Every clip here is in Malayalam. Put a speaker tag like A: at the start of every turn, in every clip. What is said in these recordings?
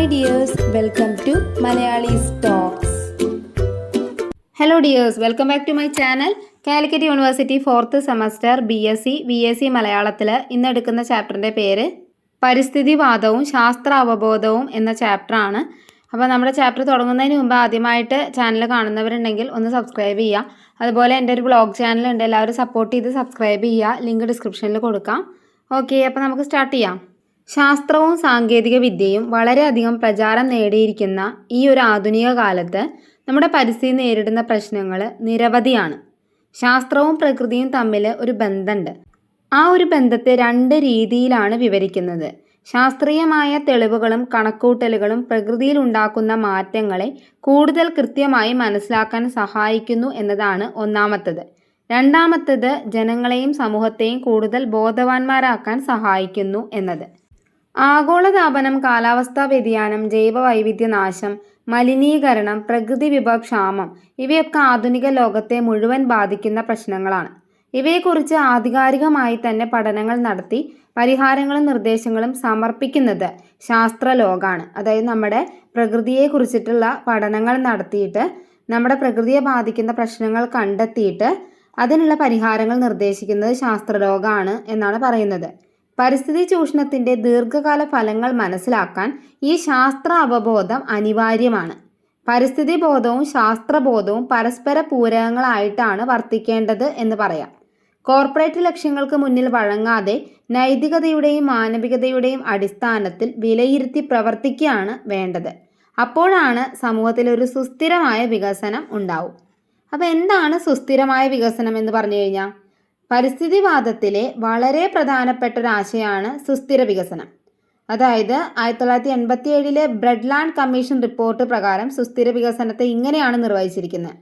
A: Hi dears welcome to Malayalees talks hello dears welcome back to my channel Calicut university fourth semester B S C B S C മലയാളത്തിൽ ഇന്ന് എടുക്കുന്ന ചാപ്റ്ററിന്റെ പേര് പരിസ്ഥിതിവാദവും ശാസ്ത്ര അവബോധവും എന്ന ചാപ്റ്ററാണ് അപ്പോൾ നമ്മുടെ ചാപ്റ്റർ തുടങ്ങുന്നതിന് മുമ്പ് ആദ്യമായിട്ട് ചാനൽ കാണുന്നവരുണ്ടെങ്കിൽ ഒന്ന് സബ്സ്ക്രൈബ് ചെയ്യുക. അതുപോലെ എന്റെ ഒരു ബ്ലോഗ് ചാനലുണ്ട് എല്ലാവരും സപ്പോർട്ട് ചെയ്ത് സബ്സ്ക്രൈബ് ചെയ്യുക. ലിങ്ക് ഡിസ്ക്രിപ്ഷനിൽ കൊടുക്കാം. ഓക്കെ അപ്പോൾ നമുക്ക് സ്റ്റാർട്ട് ചെയ്യാം. ശാസ്ത്രവും സാങ്കേതിക വിദ്യയും വളരെയധികം പ്രചാരം നേടിയിരിക്കുന്ന ഈ ഒരു ആധുനിക കാലത്ത് നമ്മുടെ പരിസ്ഥിതി നേരിടുന്ന പ്രശ്നങ്ങൾ നിരവധിയാണ്. ശാസ്ത്രവും പ്രകൃതിയും തമ്മിൽ ഒരു ബന്ധമുണ്ട് ആ ഒരു ബന്ധത്തെ രണ്ട് രീതിയിലാണ് വിവരിക്കുന്നത്. ശാസ്ത്രീയമായ തെളിവുകളും കണക്കൂട്ടലുകളും പ്രകൃതിയിൽ ഉണ്ടാക്കുന്ന മാറ്റങ്ങളെ കൂടുതൽ കൃത്യമായി മനസ്സിലാക്കാൻ സഹായിക്കുന്നു എന്നതാണ് ഒന്നാമത്തത്. രണ്ടാമത്തത് ജനങ്ങളെയും സമൂഹത്തെയും കൂടുതൽ ബോധവാന്മാരാക്കാൻ സഹായിക്കുന്നു എന്നത്. ആഗോളതാപനം കാലാവസ്ഥാ വ്യതിയാനം ജൈവവൈവിധ്യനാശം മലിനീകരണം പ്രകൃതി വിഭവക്ഷാമം ഇവയൊക്കെ ആധുനിക ലോകത്തെ മുഴുവൻ ബാധിക്കുന്ന പ്രശ്നങ്ങളാണ്. ഇവയെക്കുറിച്ച് ആധികാരികമായി തന്നെ പഠനങ്ങൾ നടത്തി പരിഹാരങ്ങളും നിർദ്ദേശങ്ങളും സമർപ്പിക്കുന്നത് ശാസ്ത്രലോകാണ്. അതായത് നമ്മുടെ പ്രകൃതിയെക്കുറിച്ചിട്ടുള്ള പഠനങ്ങൾ നടത്തിയിട്ട് നമ്മുടെ പ്രകൃതിയെ ബാധിക്കുന്ന പ്രശ്നങ്ങൾ കണ്ടെത്തിയിട്ട് അതിനുള്ള പരിഹാരങ്ങൾ നിർദ്ദേശിക്കുന്നത് ശാസ്ത്രലോകമാണ് എന്നാണ് പറയുന്നത്. പരിസ്ഥിതി ചൂഷണത്തിന്റെ ദീർഘകാല ഫലങ്ങൾ മനസ്സിലാക്കാൻ ഈ ശാസ്ത്ര അവബോധം അനിവാര്യമാണ്. പരിസ്ഥിതി ബോധവും ശാസ്ത്രബോധവും പരസ്പര പൂരകങ്ങളായിട്ടാണ് വർത്തിക്കേണ്ടത് എന്ന് പറയാം. കോർപ്പറേറ്റ് ലക്ഷ്യങ്ങൾക്ക് മുന്നിൽ വഴങ്ങാതെ നൈതികതയുടെയും മാനവികതയുടെയും അടിസ്ഥാനത്തിൽ വിലയിരുത്തി പ്രവർത്തിക്കുകയാണ് വേണ്ടത്. അപ്പോഴാണ് സമൂഹത്തിൽ ഒരു സുസ്ഥിരമായ വികസനം ഉണ്ടാവും. അപ്പോൾ എന്താണ് സുസ്ഥിരമായ വികസനം എന്ന് പറഞ്ഞു കഴിഞ്ഞാൽ? പരിസ്ഥിതിവാദത്തിലെ വളരെ പ്രധാനപ്പെട്ട ഒരു ആശയമാണ് സുസ്ഥിര വികസനം. അതായത് ആയിരത്തി തൊള്ളായിരത്തി എൺപത്തി ഏഴിലെ ബ്രെഡ് ലാൻഡ് കമ്മീഷൻ റിപ്പോർട്ട് പ്രകാരം സുസ്ഥിര വികസനത്തെ ഇങ്ങനെയാണ് നിർവഹിച്ചിരിക്കുന്നത്.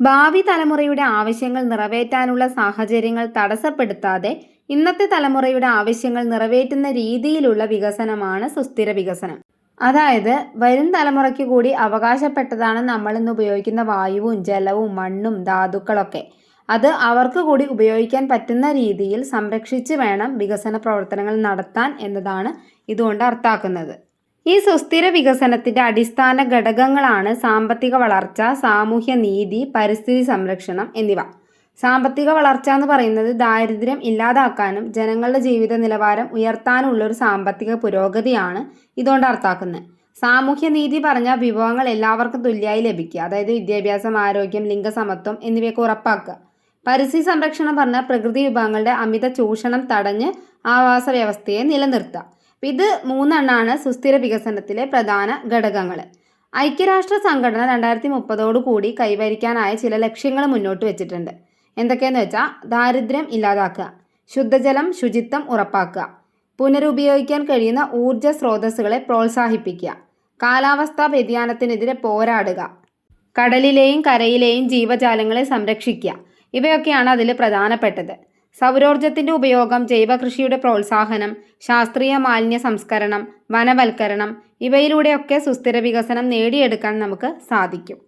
A: ഭാവി തലമുറയുടെ ആവശ്യങ്ങൾ നിറവേറ്റാനുള്ള സാഹചര്യങ്ങൾ തടസ്സപ്പെടുത്താതെ ഇന്നത്തെ തലമുറയുടെ ആവശ്യങ്ങൾ നിറവേറ്റുന്ന രീതിയിലുള്ള വികസനമാണ് സുസ്ഥിര വികസനം. അതായത് വരും തലമുറയ്ക്ക് കൂടി അവകാശപ്പെട്ടതാണ് നമ്മൾ ഇന്ന് ഉപയോഗിക്കുന്ന വായുവും ജലവും മണ്ണും ധാതുക്കളൊക്കെ. അത് അവർക്ക് കൂടി ഉപയോഗിക്കാൻ പറ്റുന്ന രീതിയിൽ സംരക്ഷിച്ച് വേണം വികസന പ്രവർത്തനങ്ങൾ നടത്താൻ എന്നതാണ് ഇതുകൊണ്ട് അർത്ഥാക്കുന്നത് ഈ സുസ്ഥിര വികസനത്തിന്റെ അടിസ്ഥാന ഘടകങ്ങളാണ് സാമ്പത്തിക വളർച്ച സാമൂഹ്യ നീതി പരിസ്ഥിതി സംരക്ഷണം എന്നിവ. സാമ്പത്തിക വളർച്ച എന്ന് പറയുന്നത് ദാരിദ്ര്യം ഇല്ലാതാക്കാനും ജനങ്ങളുടെ ജീവിത നിലവാരം ഉയർത്താനുമുള്ള ഒരു സാമ്പത്തിക പുരോഗതിയാണ് ഇതുകൊണ്ട് അർത്ഥാക്കുന്നത് സാമൂഹ്യ നീതി പറഞ്ഞ വിഭവങ്ങൾ എല്ലാവർക്കും തുല്യമായി ലഭിക്കുക. അതായത് വിദ്യാഭ്യാസം ആരോഗ്യം ലിംഗസമത്വം എന്നിവയൊക്കെ ഉറപ്പാക്കുക. പരിസ്ഥിതി സംരക്ഷണം പറഞ്ഞ പ്രകൃതി വിഭവങ്ങളുടെ അമിത ചൂഷണം തടഞ്ഞ് ആവാസ വ്യവസ്ഥയെ നിലനിർത്തുക. ഇത് മൂന്നെണ്ണാണ് സുസ്ഥിര വികസനത്തിലെ പ്രധാന ഘടകങ്ങൾ ഐക്യരാഷ്ട്ര സംഘടന രണ്ടായിരത്തി മുപ്പതോടു കൂടി കൈവരിക്കാനായ ചില ലക്ഷ്യങ്ങൾ മുന്നോട്ട് വെച്ചിട്ടുണ്ട്. എന്തൊക്കെയെന്ന് വെച്ചാൽ ദാരിദ്ര്യം ഇല്ലാതാക്കുക ശുദ്ധജലം ശുചിത്വം ഉറപ്പാക്കുക പുനരുപയോഗിക്കാൻ കഴിയുന്ന ഊർജ സ്രോതസ്സുകളെ പ്രോത്സാഹിപ്പിക്കുക കാലാവസ്ഥാ വ്യതിയാനത്തിനെതിരെ പോരാടുക കടലിലെയും കരയിലെയും ജീവജാലങ്ങളെ സംരക്ഷിക്കുക ഇവയൊക്കെയാണ് അതിൽ പ്രധാനപ്പെട്ടത്. സൗരോർജത്തിന്റെ ഉപയോഗം ജൈവകൃഷിയുടെ പ്രോത്സാഹനം ശാസ്ത്രീയ മാലിന്യ സംസ്കരണം വനവൽക്കരണം ഇവയിലൂടെയൊക്കെ സുസ്ഥിര വികസനം നേടിയെടുക്കാൻ നമുക്ക് സാധിക്കും.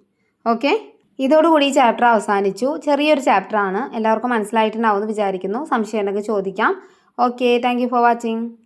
A: ഓക്കെ? ഇതോടുകൂടി ഈ ചാപ്റ്റർ അവസാനിച്ചു. ചെറിയൊരു ചാപ്റ്ററാണ്. എല്ലാവർക്കും മനസ്സിലായിട്ടുണ്ടാവുമെന്ന് വിചാരിക്കുന്നു. സംശയം ഉണ്ടെങ്കിൽ ചോദിക്കാം. Okay thank for watching.